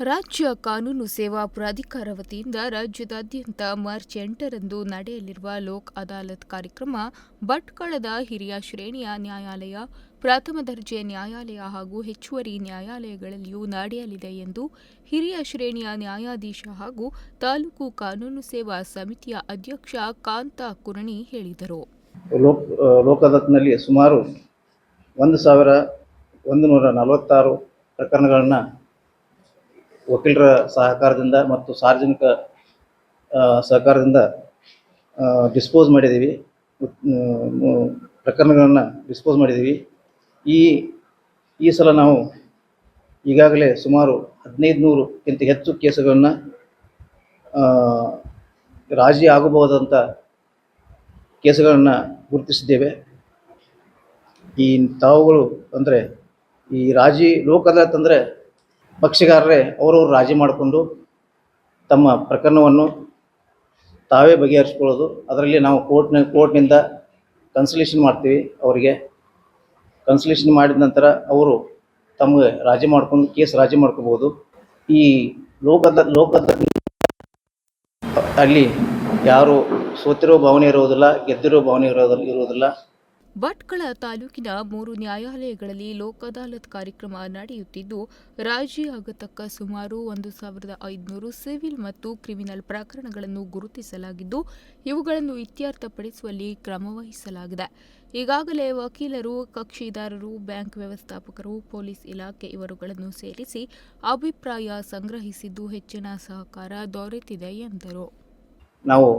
ರಾಜ್ಯ ಕಾನೂನು ಸೇವಾ ಪ್ರಾಧಿಕಾರ ವತಿಯಿಂದ ರಾಜ್ಯದಾದ್ಯಂತ ಮಾರ್ಚ್ ಎಂಟರಂದು ನಡೆಯಲಿರುವ ಲೋಕ್ ಅದಾಲತ್ ಕಾರ್ಯಕ್ರಮ ಭಟ್ಕಳದ ಹಿರಿಯ ಶ್ರೇಣಿಯ ನ್ಯಾಯಾಲಯ, ಪ್ರಥಮ ದರ್ಜೆ ನ್ಯಾಯಾಲಯ ಹಾಗೂ ಹೆಚ್ಚುವರಿ ನ್ಯಾಯಾಲಯಗಳಲ್ಲಿಯೂ ನಡೆಯಲಿದೆ ಎಂದು ಹಿರಿಯ ಶ್ರೇಣಿಯ ನ್ಯಾಯಾಧೀಶ ಹಾಗೂ ತಾಲೂಕು ಕಾನೂನು ಸೇವಾ ಸಮಿತಿಯ ಅಧ್ಯಕ್ಷ ಕಾಂತ ಕುರಣಿ ಹೇಳಿದರು. ಸುಮಾರು ಒಂದು ಸಾವಿರ ಒಂದು ನೂರ ನಲವತ್ತಾರು ಪ್ರಕರಣಗಳನ್ನು ವಕೀಲರ ಸಹಕಾರದಿಂದ ಮತ್ತು ಸಾರ್ವಜನಿಕ ಸಹಕಾರದಿಂದ ಡಿಸ್ಪೋಸ್ ಮಾಡಿದ್ದೀವಿ. ಪ್ರಕರಣಗಳನ್ನು ಡಿಸ್ಪೋಸ್ ಮಾಡಿದ್ದೀವಿ. ಈ ಈ ಸಲ ನಾವು ಈಗಾಗಲೇ ಸುಮಾರು ಹದಿನೈದು ನೂರಕ್ಕಿಂತ ಹೆಚ್ಚು ಕೇಸುಗಳನ್ನು ರಾಜಿ ಆಗಬಹುದಂಥ ಕೇಸುಗಳನ್ನು ಗುರುತಿಸಿದ್ದೇವೆ. ಈ ತಾವುಗಳು ಅಂದರೆ ಈ ರಾಜಿ ಲೋಕ ಅಂದರೆ ಪಕ್ಷಗಾರರೇ ಅವರವರು ರಾಜಿ ಮಾಡಿಕೊಂಡು ತಮ್ಮ ಪ್ರಕರಣವನ್ನು ತಾವೇ ಬಗೆಹರಿಸ್ಕೊಳ್ಳೋದು. ಅದರಲ್ಲಿ ನಾವು ಕೋರ್ಟ್ನ, ಕೋರ್ಟ್ನಿಂದ ಕನ್ಸಲೇಷನ್ ಮಾಡ್ತೀವಿ ಅವರಿಗೆ. ಕನ್ಸಲೇಷನ್ ಮಾಡಿದ ನಂತರ ಅವರು ತಮಗೆ ರಾಜಿ ಮಾಡ್ಕೊಂಡು, ಕೇಸ್ ರಾಜಿ ಮಾಡ್ಕೋಬೋದು. ಈ ಲೋಕದ ಲೋಕದ ಅಲ್ಲಿ ಯಾರು ಸೋತಿರೋ ಭಾವನೆ ಇರೋದಿಲ್ಲ, ಗೆದ್ದಿರೋ ಭಾವನೆ ಇರೋದಿಲ್ಲ ಇರುವುದಿಲ್ಲ ಭಟ್ಕಳ ತಾಲೂಕಿನ ಮೂರು ನ್ಯಾಯಾಲಯಗಳಲ್ಲಿ ಲೋಕ್ ಅದಾಲತ್ ಕಾರ್ಯಕ್ರಮ ನಡೆಯುತ್ತಿದ್ದು ರಾಜಿ ಆಗತಕ್ಕ ಸುಮಾರು ಒಂದು ಸಾವಿರದ ಐದುನೂರು ಸಿವಿಲ್ ಮತ್ತು ಕ್ರಿಮಿನಲ್ ಪ್ರಕರಣಗಳನ್ನು ಗುರುತಿಸಲಾಗಿದ್ದು, ಇವುಗಳನ್ನು ಇತ್ಯರ್ಥಪಡಿಸುವಲ್ಲಿ ಕ್ರಮವಹಿಸಲಾಗಿದೆ. ಈಗಾಗಲೇ ವಕೀಲರು, ಕಕ್ಷಿದಾರರು, ಬ್ಯಾಂಕ್ ವ್ಯವಸ್ಥಾಪಕರು, ಪೊಲೀಸ್ ಇಲಾಖೆ ಇವರುಗಳನ್ನು ಸೇರಿಸಿ ಅಭಿಪ್ರಾಯ ಸಂಗ್ರಹಿಸಿದ್ದು ಹೆಚ್ಚಿನ ಸಹಕಾರ ದೊರೆತಿದೆ ಎಂದರು. ನಾವು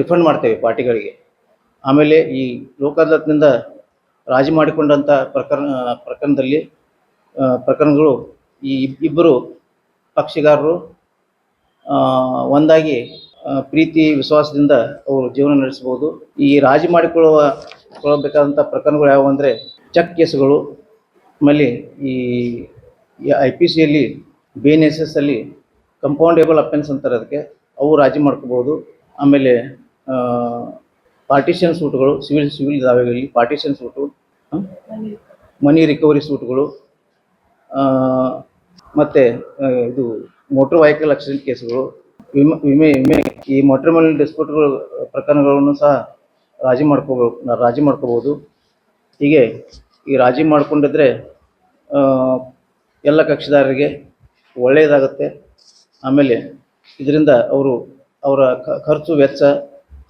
ರಿಫಂಡ್ ಮಾಡ್ತೇವೆ ಪಾರ್ಟಿಗಳಿಗೆ. ಆಮೇಲೆ ಈ ಲೋಕ್ ರಾಜಿ ಮಾಡಿಕೊಂಡಂಥ ಪ್ರಕರಣ, ಪ್ರಕರಣದಲ್ಲಿ ಪ್ರಕರಣಗಳು ಈ ಇಬ್ಬರು ಪಕ್ಷಗಾರರು ಒಂದಾಗಿ ಪ್ರೀತಿ, ವಿಶ್ವಾಸದಿಂದ ಅವರು ಜೀವನ ನಡೆಸಬಹುದು. ಈ ರಾಜಿ ಮಾಡಿಕೊಳ್ಳುವ ಕೊಳ್ಳಬೇಕಾದಂಥ ಪ್ರಕರಣಗಳು ಯಾವುವು ಅಂದರೆ ಚೆಕ್ ಕೇಸ್ಗಳು, ಆಮೇಲೆ ಈ ಐ ಪಿ ಸಿಯಲ್ಲಿ ಬಿ ಎನ್ ಎಸ್ ಎಸ್ ಅಲ್ಲಿ ಕಂಪೌಂಡೇಬಲ್ ಅಫೆನ್ಸ್ ಅಂತಾರೆ ಅದಕ್ಕೆ. ಅವು ರಾಜಿ ಮಾಡ್ಕೋಬೋದು ಆಮೇಲೆ ಪಾರ್ಟಿಷನ್ ಸೂಟ್ಗಳು, ಸಿವಿಲ್ ಸಿವಿಲ್ ದಾವೆಗಳಲ್ಲಿ ಪಾರ್ಟಿಷನ್ ಸೂಟು ಮನಿ ರಿಕವರಿ ಸೂಟ್ಗಳು ಮತ್ತು ಇದು ಮೋಟ್ರ್ ವೆಹಿಕಲ್ ಆಕ್ಸಿಡೆಂಟ್ ಕೇಸ್ಗಳು, ವಿಮೆ ವಿಮೆ ವಿಮೆ, ಈ ಮೋಟ್ರ್ ಡಿಸ್ಪ್ಯೂಟ್ಗಳು ಪ್ರಕರಣಗಳನ್ನು ಸಹ ರಾಜಿ ಮಾಡ್ಕೋಬೋದು ರಾಜಿ ಮಾಡ್ಕೋಬೋದು. ಹೀಗೆ, ಈ ರಾಜಿ ಮಾಡಿಕೊಂಡಿದ್ರೆ ಎಲ್ಲ ಕಕ್ಷಿದಾರರಿಗೆ ಒಳ್ಳೆಯದಾಗುತ್ತೆ. ಆಮೇಲೆ, ಇದರಿಂದ ಅವರು ಅವರ ಖರ್ಚು ವೆಚ್ಚ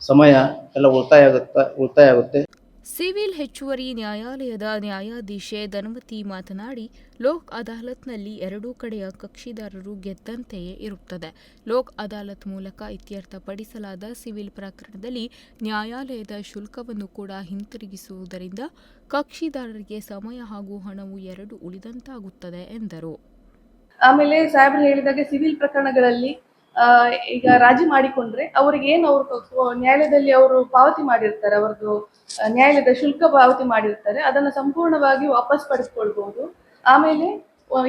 ಸಮಯ ಎಲ್ಲ ಉಳಿತಾಯ ಆಗುತ್ತೆ ಉಳಿತಾಯ ಆಗುತ್ತೆ. ಸಿವಿಲ್ ಹೆಚ್ಚುವರಿ ನ್ಯಾಯಾಲಯದ ನ್ಯಾಯಾಧೀಶೆ ಧನವತಿ ಮಾತನಾಡಿ ಲೋಕ್ ಅದಾಲತ್ನಲ್ಲಿ ಎರಡೂ ಕಡೆಯ ಕಕ್ಷಿದಾರರು ಗೆದ್ದಂತೆಯೇ ಇರುತ್ತದೆ. ಲೋಕ್ ಅದಾಲತ್ ಮೂಲಕ ಇತ್ಯರ್ಥಪಡಿಸಲಾದ ಸಿವಿಲ್ ಪ್ರಕರಣದಲ್ಲಿ ನ್ಯಾಯಾಲಯದ ಶುಲ್ಕವನ್ನು ಕೂಡ ಹಿಂತಿರುಗಿಸುವುದರಿಂದ ಕಕ್ಷಿದಾರರಿಗೆ ಸಮಯ ಹಾಗೂ ಹಣವು ಎರಡು ಉಳಿದಂತಾಗುತ್ತದೆ ಎಂದರು. ಆಮೇಲೆ ಸಾಹೇಬ್ರು ಹೇಳಿದಾಗ ಸಿವಿಲ್ ಪ್ರಕರಣಗಳಲ್ಲಿ ಈಗ ರಾಜಿ ಮಾಡಿಕೊಂಡ್ರೆ ಅವ್ರಿಗೆ ಏನು ಅವರು ನ್ಯಾಯಾಲಯದಲ್ಲಿ ಅವರು ಪಾವತಿ ಮಾಡಿರ್ತಾರೆ, ಅವ್ರದ್ದು ನ್ಯಾಯಾಲಯದ ಶುಲ್ಕ ಪಾವತಿ ಮಾಡಿರ್ತಾರೆ, ಅದನ್ನು ಸಂಪೂರ್ಣವಾಗಿ ವಾಪಸ್ ಪಡೆದುಕೊಳ್ಬಹುದು ಆಮೇಲೆ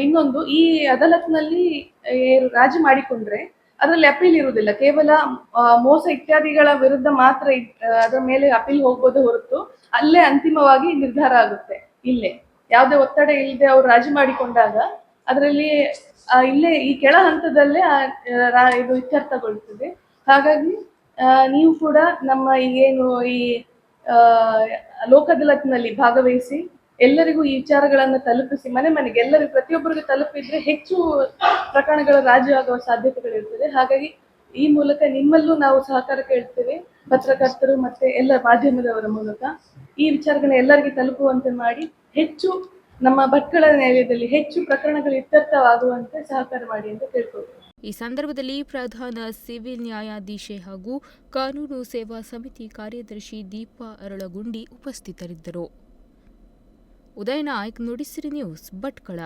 ಇನ್ನೊಂದು, ಈ ಅದಾಲತ್ನಲ್ಲಿ ನಲ್ಲಿ ರಾಜಿ ಮಾಡಿಕೊಂಡ್ರೆ ಅದರಲ್ಲಿ ಅಪೀಲ್ ಇರುವುದಿಲ್ಲ. ಕೇವಲ ಮೋಸ ಇತ್ಯಾದಿಗಳ ವಿರುದ್ಧ ಮಾತ್ರ ಅದರ ಮೇಲೆ ಅಪೀಲ್ ಹೋಗ್ಬೋದು ಹೊರತು ಅಲ್ಲೇ ಅಂತಿಮವಾಗಿ ನಿರ್ಧಾರ ಆಗುತ್ತೆ, ಇಲ್ಲೇ. ಯಾವುದೇ ಒತ್ತಡ ಇಲ್ಲದೆ ಅವ್ರು ರಾಜಿ ಮಾಡಿಕೊಂಡಾಗ ಅದರಲ್ಲಿ ಇಲ್ಲೇ ಈ ಕೆಳ ಹಂತದಲ್ಲೇ ಇದು ಇತ್ಯರ್ಥಗೊಳ್ತದೆ. ಹಾಗಾಗಿ ನೀವು ಕೂಡ ನಮ್ಮ ಏನು ಈ ಲೋಕದಲತ್ನಲ್ಲಿ ಲೋಕ್ ಭಾಗವಹಿಸಿ, ಎಲ್ಲರಿಗೂ ಈ ವಿಚಾರಗಳನ್ನು ತಲುಪಿಸಿ, ಮನೆ ಮನೆಗೆ ಎಲ್ಲರಿಗೂ, ಪ್ರತಿಯೊಬ್ಬರಿಗೂ ತಲುಪಿದ್ರೆ ಹೆಚ್ಚು ಪ್ರಕರಣಗಳು ರಾಜಿ ಆಗುವ ಸಾಧ್ಯತೆಗಳಿರ್ತದೆ. ಹಾಗಾಗಿ, ಈ ಮೂಲಕ ನಿಮ್ಮಲ್ಲೂ ನಾವು ಸಹಕಾರ ಕೇಳ್ತೇವೆ. ಪತ್ರಕರ್ತರು ಮತ್ತೆ ಎಲ್ಲ ಮಾಧ್ಯಮದವರ ಮೂಲಕ ಈ ವಿಚಾರಗಳನ್ನ ಎಲ್ಲರಿಗೆ ತಲುಪುವಂತೆ ಮಾಡಿ, ಹೆಚ್ಚು ನಮ್ಮ ಭಟ್ಕಳ ನ್ಯಾಯಾಲಯದಲ್ಲಿ ಹೆಚ್ಚು ಪ್ರಕರಣಗಳು ಇತ್ಯರ್ಥವಾಗುವಂತೆ ಸಹಕಾರ ಮಾಡಿ ಅಂತ ಕೇಳ್ಕೊಳ್ತೇವೆ ಈ ಸಂದರ್ಭದಲ್ಲಿ ಪ್ರಧಾನ ಸಿವಿಲ್ ನ್ಯಾಯಾಧೀಶೆ ಹಾಗೂ ಕಾನೂನು ಸೇವಾ ಸಮಿತಿ ಕಾರ್ಯದರ್ಶಿ ದೀಪಾ ಅರಳಗುಂಡಿ ಉಪಸ್ಥಿತರಿದ್ದರು. ಉದಯ ನಾಯ್ಕ್, ನುಡಿಸಿರಿ ನ್ಯೂಸ್, ಭಟ್ಕಳ.